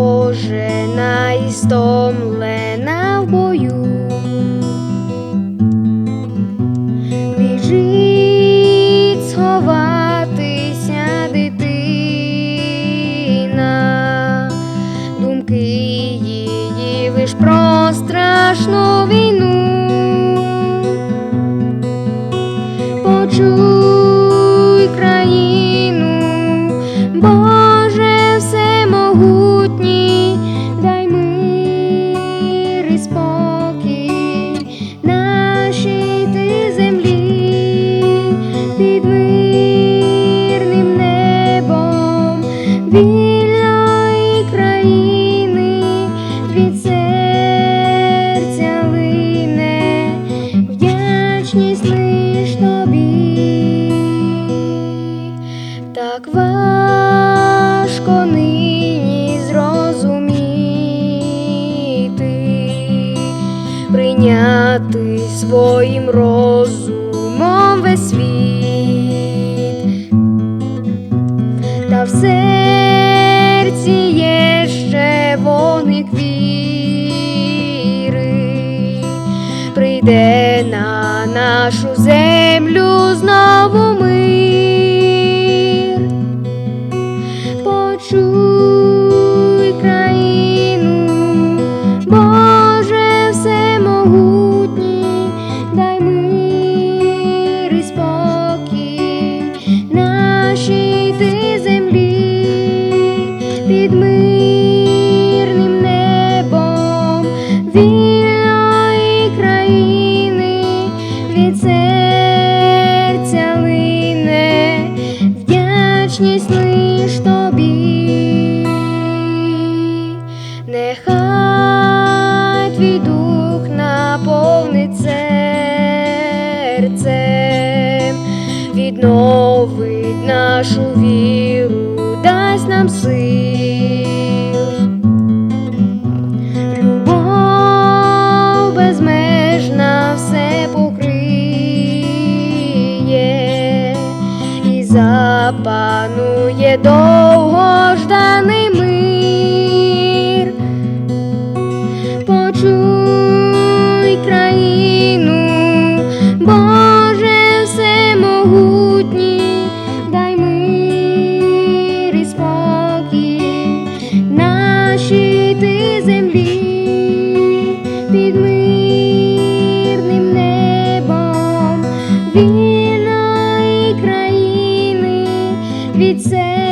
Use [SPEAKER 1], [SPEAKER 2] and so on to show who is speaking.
[SPEAKER 1] Боже, найстомлена в бою. Вільної країни від вдячність тобі, так важко нині зрозуміти, прийняти своїм розумом весь світ, та в прийде на нашу землю знову мир. Вдячність лиш тобі, нехай твій дух наповнить серцем, відновить нашу віру, дасть нам сил. Довгожданий мир, почуй країну, Боже всемогутній, дай мир і спокій нашій ти землі підмир. widzę